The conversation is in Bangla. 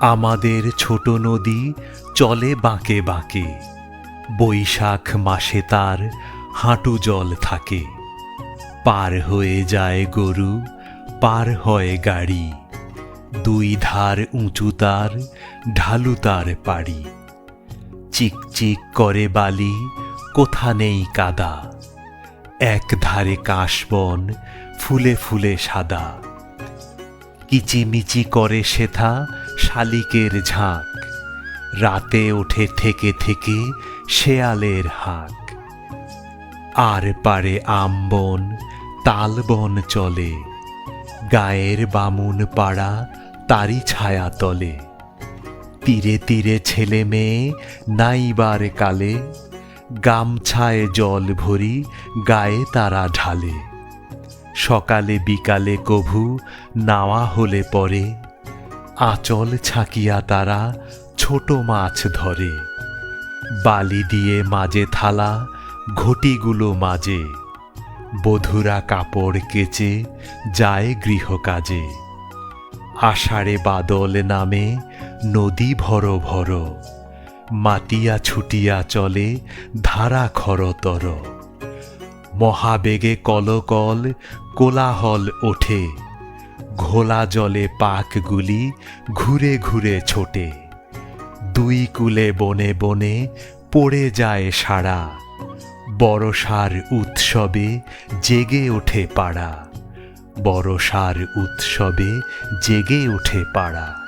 আমাদের ছোট নদী চলে বাঁকে বাঁকে। বৈশাখ মাসে তার হাঁটু জল থাকে। পার হয়ে যায় গরু, পার হয় গাড়ি। দুই ধার উঁচু তার, ঢালু তার পাড়ি। চিকচিক করে বালি, কোথা নেই কাদা। এক ধারে কাশবন, ফুলে ফুলে সাদা। কিচিমিচি করে সেথা শালিকের ঝাঁক। রাতে ওঠে থেকে থেকে শেয়ালের হাঁক। আর পারে আমবন তালবন চলে। গায়ের বামুন পাড়া তারি ছায়া তলে। তীরে তীরে ছেলে মেয়ে নাইবার কালে। গামছায় জল ভরি গায়ে তারা ঢালে। সকালে বিকালে কভু নাওয়া হলে পরে। আঁচল ছাকিয়া তারা ছোট মাছ ধরে। বালি দিয়ে মাঝে থালা, ঘটিগুলো মাঝে। বধুরা কাপড় কেচে যায় গৃহকাজে। আষাঢ়ে বাদল নামে নদী ভর ভর। মাতিয়া ছুটিয়া চলে ধারা খরতর। মহাবেগে কলকল কোলাহল ওঠে। ঘোলা জলে পাকগুলি ঘুরে ঘুরে ছোটে। দুই কুলে বনে বনে পড়ে যায় সারা। বরসার উৎসবে জেগে ওঠে পাড়া। বরসার উৎসবে জেগে ওঠে পাড়া।